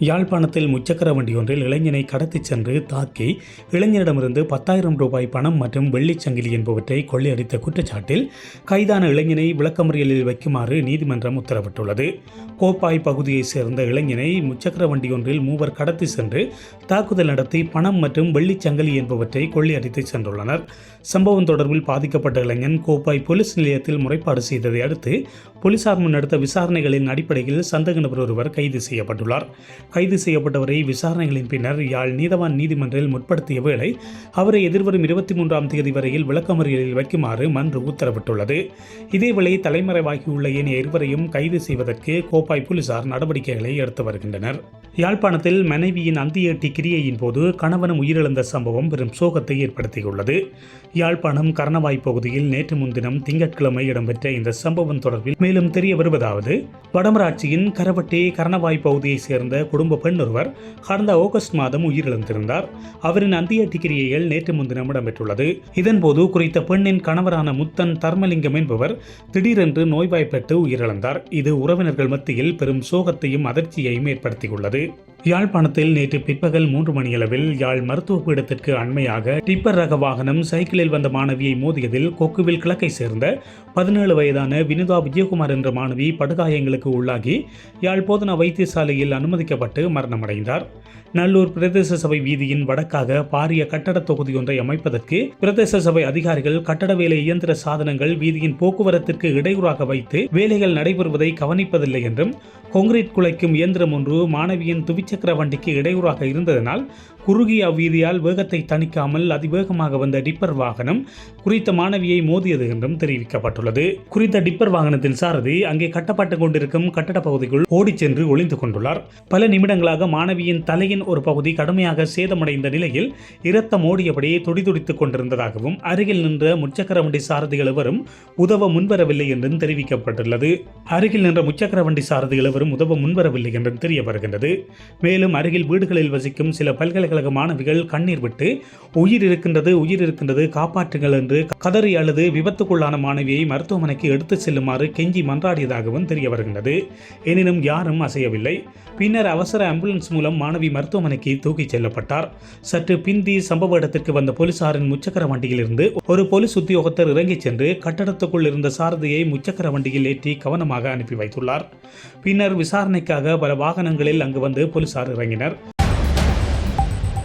யாழ்ப்பாணத்தில் முச்சக்கர வண்டி ஒன்றில் இளைஞனை கடத்திச் சென்று தாக்கி இளைஞனிடமிருந்து பத்தாயிரம் ரூபாய் பணம் மற்றும் வெள்ளிச்சங்கிலி என்பவற்றை கொள்ளையடித்த குற்றச்சாட்டில் கைதான இளைஞனை விளக்கமறியலில் வைக்குமாறு நீதிமன்றம் உத்தரவிட்டுள்ளது. கோப்பாய் பகுதியைச் சேர்ந்த இளைஞனை முச்சக்கர வண்டி ஒன்றில் மூவர் கடத்தி சென்று தாக்குதல் நடத்தி பணம் மற்றும் வெள்ளிச்சங்கிலி என்பவற்றை கொள்ளையடித்து சென்றுள்ளனர். சம்பவம் தொடர்பில் பாதிக்கப்பட்ட இளைஞன் கோப்பாய் போலீஸ் நிலையத்தில் முறைப்பாடு செய்ததை அடுத்து போலீசார் முன்னெடுத்த விசாரணைகளின் அடிப்படையில் சந்தேக நபர் ஒருவர் கைது செய்யப்பட்டுள்ளார். கைது செய்யப்பட்டவரை விசாரணைகளின் பின்னர் யாழ் நீதவான் நீதிமன்றில் முற்படுத்திய வேளை அவரை எதிர்வரும் இருபத்தி மூன்றாம் தேதி வரையில் விளக்கமறியலில் வைக்குமாறு மன்று உத்தரவிட்டுள்ளது. இதேவேளை தலைமறைவாகியுள்ள ஏனைய இருவரையும் கைது செய்வதற்கு கோப்பாய் போலீசார் நடவடிக்கைகளை எடுத்து வருகின்றனர். யாழ்ப்பாணத்தில் மனைவியின் அந்தியேட்டி கிரியையின் போது கணவனும் உயிரிழந்த சம்பவம் பெரும் சோகத்தை ஏற்படுத்தியுள்ளது. யாழ்ப்பாணம் கர்ணவாய் பகுதியில் நேற்று முன்தினம் திங்கட்கிழமை இடம்பெற்ற இந்த சம்பவம் தொடர்பில் மேலும் தெரிய வருவதாவது வடமராட்சியின் கரவட்டி கர்ணவாய் பகுதியைச் சேர்ந்த குடும்ப பெண் ஒருவர் கடந்த ஆகஸ்ட் மாதம் உயிரிழந்திருந்தார். அவரின் அந்திய கிரியைகள் நேற்று முன்தினம் இடம்பெற்றுள்ளது இதன்போது குறித்த பெண்ணின் கணவரான முத்தன் தர்மலிங்கம் என்பவர் திடீரென்று நோய்வாய்ப்பட்டு உயிரிழந்தார். இது உறவினர்கள் மத்தியில் பெரும் சோகத்தையும் அதிர்ச்சியையும் ஏற்படுத்தியுள்ளது. யாழ்ப்பாணத்தில் நேற்று பிற்பகல் மூன்று மணியளவில் யாழ் மருத்துவ பீடத்திற்கு அண்மையாக டிப்பர் ரக வாகனம் சைக்கிளில் வந்த மாணவியை மோதியதில் கொக்குவில் கிழக்கை சேர்ந்த பதினேழு வயதான வினிதா விஜயகுமார் என்ற மாணவி படுகாயங்களுக்கு உள்ளாகி யாழ் போதனா வைத்தியசாலையில் அனுமதிக்கப்பட்டு மரணமடைந்தார். நல்லூர் பிரதேச சபை வீதியின் வடக்காக பாரிய கட்டட தொகுதி ஒன்றை அமைப்பதற்கு பிரதேச சபை அதிகாரிகள் கட்டட வேலை இயந்திர சாதனங்கள் வீதியின் போக்குவரத்திற்கு இடையூறாக வைத்து வேலைகள் நடைபெறுவதை கவனிப்பதில்லை என்றும் கொங்கிரீட் குலைக்கும் இயந்திரம் ஒன்று மாணவியின் துவிச்சக்கர வண்டிக்கு இடையூறாக இருந்ததனால் குறுகிய அவ்வீதியால் வேகத்தை தணிக்காமல் அதிவேகமாக வந்த டிப்பர் வாகனம் குறித்த மாணவியை மோதியது என்றும் தெரிவிக்கப்பட்டுள்ளது. குறித்த டிப்பர் வாகனத்தின் சாரதி அங்கே கட்டப்பட்டுக் கொண்டிருக்கும் கட்டட பகுதிக்குள் ஓடிச் சென்று ஒளிந்து கொண்டுள்ளார். பல நிமிடங்களாக மாணவியின் தலையின் ஒரு பகுதி கடுமையாக சேதமடைந்த நிலையில் இரத்தம் ஓடியபடி துடிதுடித்துக் கொண்டிருந்ததாகவும் அருகில் நின்ற முச்சக்கர வண்டி சாரதிகள் எவரும் உதவ முன்வரவில்லை என்றும் தெரிவிக்கப்பட்டுள்ளது. அருகில் நின்ற முச்சக்கர வண்டி சாரதிகள் எவரும் உதவ முன்வரவில்லை என்றும் தெரிய வருகின்றது மேலும் அருகில் வீடுகளில் வசிக்கும் சில பல்கலைக்கழக மாணவிகள் கண்ணீர் விட்டு உயிர் இருக்கின்றது உயிர் இருக்கின்றது காப்பாற்றுங்கள் என்று கதறி அழுது விபத்துக்குள்ளான மாணவியை மருத்துவமனைக்கு எடுத்து செல்லுமாறு கெஞ்சி மன்றாடியதாகவும் தெரிய வருகின்றது. எனினும் யாரும் அசையவில்லை. பின்னர் அவசர ஆம்புலன்ஸ் மூலம் மாணவி மருத்துவமனைக்கு தூக்கிச் செல்லப்பட்டார். சற்று பிந்தி சம்பவ இடத்திற்கு வந்த போலீசாரின் முச்சக்கர வண்டியிலிருந்து ஒரு போலீஸ் உத்தியோகத்தர் இறங்கிச் சென்று கட்டடத்துக்குள் இருந்த சாரதியை முச்சக்கர வண்டியில் ஏற்றி கவனமாக அனுப்பி வைத்துள்ளார். பின்னர் விசாரணைக்காக பல வாகனங்களில் அங்கு வந்து போலீசார் இறங்கினர்.